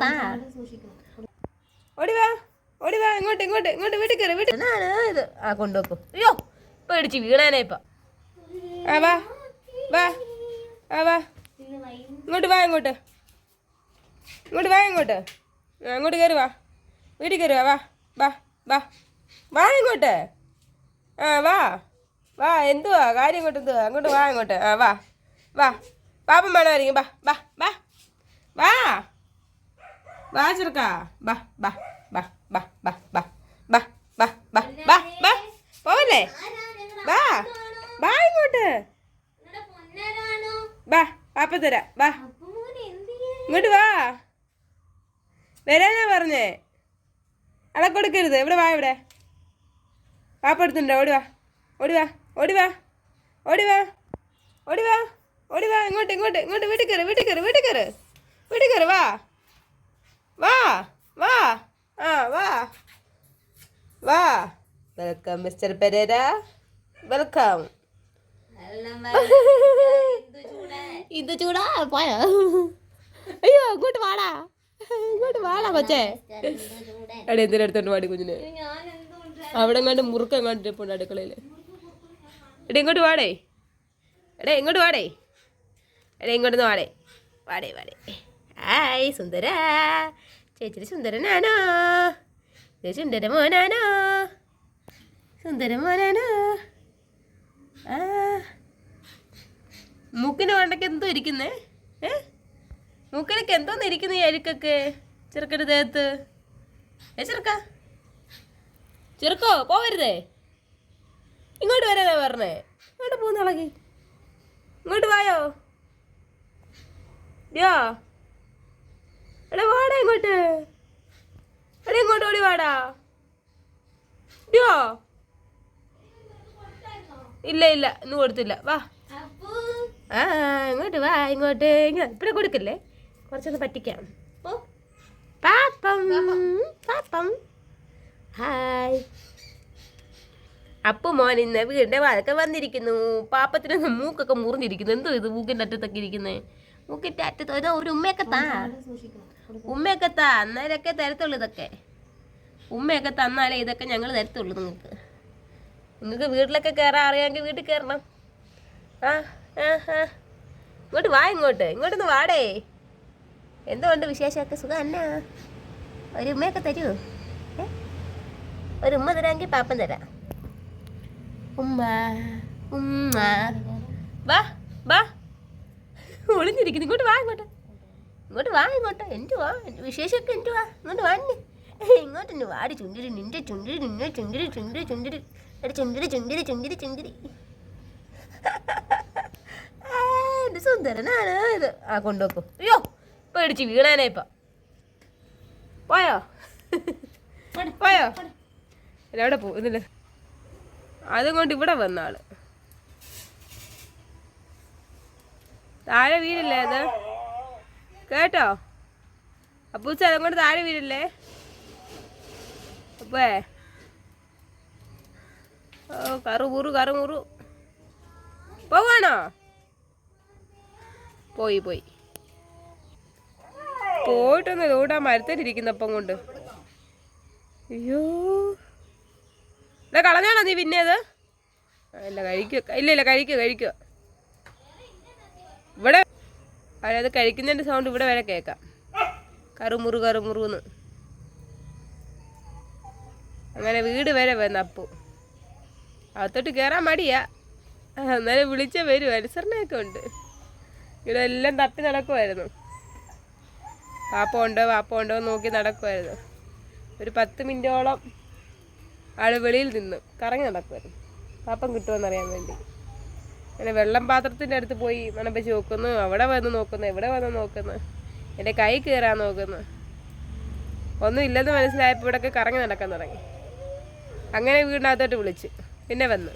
താ ഓടി വാ ഓടി വാ ഇങ്ങോട്ട് ഇങ്ങോട്ട് ഇങ്ങോട്ട് വീട്ടിൽ കയറി വീട്ടിൽ ഇത്? ആ കൊണ്ടുവെക്കും. അയ്യോ പേടിച്ച് വീണാനേ ഇപ്പൊ. ആ വാ വാ ആ വാ. ഇങ്ങോട്ട് വാ ഇങ്ങോട്ട്. ഇങ്ങോട്ട് വാ ഇങ്ങോട്ട്. അങ്ങോട്ട് കയറി വാ. വീട്ടിൽ കയറി വാ വാ വാ വാ. വാ ഇങ്ങോട്ട്. ആ വാ വാ എന്തുവാ? കാര്യം ഇങ്ങോട്ട് എന്തുവാ? അങ്ങോട്ട് വാ ഇങ്ങോട്ട്. ആ വാ വാ. പാപ്പം വേണമായിരിക്കും. വാ വാ വാ. വാ. വാ ചെറുക്കാ വാ വാ വാ വാ വാ വാ വാ വാ വാ വാ വാ പോവല്ലേ വാ വാ ഇങ്ങോട്ട് വാ പാപ്പ തരാം വാ ഇങ്ങോട്ട് വാ വരാനാ പറഞ്ഞേ അളെ കൊടുക്കരുത് ഇവിടെ വാ ഇവിടെ പാപ്പ എടുത്തുണ്ടോ ഓടിവാ ഓടിവാ ഓടിവാ ഓടിവാ ഓടി വാ ഓടി വാ ഓടി വാ ഓടി വാ ഇങ്ങോട്ട് ഇങ്ങോട്ട് ഇങ്ങോട്ട് വീട്ടിൽ കയറി വീട്ടിൽ കയറി വീട്ടിൽ കയറി വീട്ടിൽ കയറി വാ വാ ആ വാ വാ വെൽക്കം മിസ്റ്റർ പെരേര വെൽക്കം ഇത് ചൂടാ പോയോ? അയ്യോ ഇങ്ങോട്ട് വാടാ. ഇങ്ങോട്ട് വാടാ കൊച്ചേ. എടെ എന്തിനാ എടുത്തോണ്ട് പാടി കുഞ്ഞിന്? അവിടെ കണ്ട് മുറുക്കം കണ്ടിട്ടുണ്ട് അടുക്കളയിൽ എടേ ഇങ്ങോട്ട് വാടേ. എടേ ഇങ്ങോട്ട് വാടേ. എടേ ഇങ്ങോട്ടൊന്ന് വാടേ. വാടേ വാടേ. ഹായ് സുന്ദര. ചേച്ചിരി സുന്ദരനാണോ? ഇത് സുന്ദര മൂക്കിന് വേണ്ടക്ക് എന്തോ ഇരിക്കുന്നേ? ഏ? മൂക്കിനൊക്കെ എന്തോന്ന് ഇരിക്കുന്ന ഈ അഴുക്കൊക്കെ? ചെറുക്കന്റെ ദേഹത്ത്. ഏ ചെറുക്ക? ചെറുക്കോ പോവരുതേ. ഇങ്ങോട്ട് വരാനാ പറഞ്ഞേ. ഇങ്ങോട്ട് പോകുന്ന ഇളകി. ഇങ്ങോട്ട് വായോ? യോ? എടാ വാടാ ഇങ്ങോട്ട്. എടാ ഇങ്ങോട്ട് ഓടി വാടാ. യോ? ഇല്ല ഇല്ല. ഇന്ന് കൊടുത്തില്ല. വാ. ആ ഇങ്ങോട്ട് വാ ഇങ്ങോട്ട് ഇങ്ങോട്ട് കൊടുക്കില്ലേ കൊടുക്കല്ലേ? കുറച്ചൊന്ന് പറ്റിക്കാം. പാപ്പം. പാപ്പം. ഹായ്. അപ്പു മോൻ ഇന്ന് വീടിന്റെ വഴക്ക വന്നിരിക്കുന്നു. പാപ്പത്തിന് മൂക്കൊക്കെ മുറിഞ്ഞിരിക്കുന്നു. എന്തോ ഇത് മൂക്കിന്റെ അറ്റത്തൊക്കെ ഇരിക്കുന്നേ? മൂക്കിന്റെ അറ്റത്ത് ഏതോ ഒരു ഉമ്മയൊക്കെ താ. ഉമ്മയൊക്കെ താ. അന്നേരമൊക്കെ തരത്തുള്ളൂ ഇതൊക്കെ. ഉമ്മയൊക്കെ തന്നാലേ ഇതൊക്കെ ഞങ്ങൾ തരത്തുള്ളൂ നിങ്ങൾക്ക് നിങ്ങൾക്ക് വീട്ടിലൊക്കെ കയറാൻ അറിയാമെങ്കിൽ വീട്ടിൽ കയറണം ആ ആ ഇങ്ങോട്ട് വാ ഇങ്ങോട്ട്. ഇങ്ങോട്ടൊന്ന് വാടേ. എന്തുകൊണ്ട് വിശേഷമൊക്കെ? സുഖം എന്നാ ഒരു ഉമ്മയൊക്കെ തരൂ. ഏ? ഒരു ഉമ്മ തരാമെങ്കിൽ പാപ്പം തരാം. ഉമ്മ ഉമ്മ. വാ വാ. ഒളിഞ്ഞിരിക്കുന്നു. ഇങ്ങോട്ട് വാ ഇങ്ങോട്ട്. ഇങ്ങോട്ട് വാ ഇങ്ങോട്ട്. എന്തുവാ? വിശേഷമൊക്കെ എന്തുവാ? ഇങ്ങോട്ട് വാ ഇന്ന്. ഇന്ന് വാടി ചുണ്ടിരി നിന്റെ ചുണ്ടിരി നിന്നെ ചുണ്ടിരി ചുണ്ടിരി ചുണ്ടിരി എടി ചുണ്ടിരി ചുണ്ടിരി ചുണ്ടിരി ചുണ്ടിരി എന്റെ സുന്ദരനാണ് ഇത്. ആ കൊണ്ടുവെക്കും. അയ്യോ പേടിച്ച് വീണാനേ ഇപ്പം. പോയോ? പോയോ? എവിടെ പോകുന്നില്ല അതും കൊണ്ട് ഇവിടെ വന്ന ആൾ. താഴെ വീടില്ലേ അത്? കേട്ടോ? അപ്പൂച്ച അതും കൊണ്ട് താഴെ വീടില്ലേ അപ്പേ. ഓ കറുമുറു കറുമുറു പോവാണോ? പോയി പോയി. പോയിട്ടൊന്ന് ഇതോടെ ആ കൊണ്ട്. അയ്യോ. ഇല്ല കളഞ്ഞാണോ നീ പിന്നെ അത്? ഇല്ല കഴിക്കുക ഇല്ല ഇല്ല കഴിക്കുക കഴിക്കുക ഇവിടെ അതായത് കഴിക്കുന്നതിന്റെ സൗണ്ട് ഇവിടെ വരെ കേൾക്കാം. കറുമുറു കറുമുറുന്ന് അങ്ങനെ വീട് വരെ വന്ന അപ്പു അകത്തോട്ട് കയറാൻ മടിയാ. അന്നേരം വിളിച്ച വരും അനുസരണയൊക്കെ ഉണ്ട്. ഇവിടെ എല്ലാം തപ്പി നടക്കുമായിരുന്നു വാപ്പ ഉണ്ടോ ഉണ്ടോ നോക്കി നടക്കുമായിരുന്നു ഒരു പത്ത് മിനിറ്റോളം ആൾ വെളിയിൽ നിന്ന് കറങ്ങി നടക്കുമായിരുന്നു പാപ്പം കിട്ടുമെന്നറിയാൻ വേണ്ടി. അങ്ങനെ വെള്ളം പാത്രത്തിന്റെ അടുത്ത് പോയി മണപ്പിച്ച് നോക്കുന്നു. അവിടെ വന്ന് നോക്കുന്നു എവിടെ വന്ന് നോക്കുന്നു. എന്റെ കൈ കയറാൻ നോക്കുന്നു. ഒന്നും ഇല്ലെന്ന് മനസ്സിലായപ്പോൾ ഇവിടെയൊക്കെ കറങ്ങി നടക്കാൻ തുടങ്ങി. അങ്ങനെ വീടിനകത്തോട്ട് വിളിച്ച്. പിന്നെ വന്നു.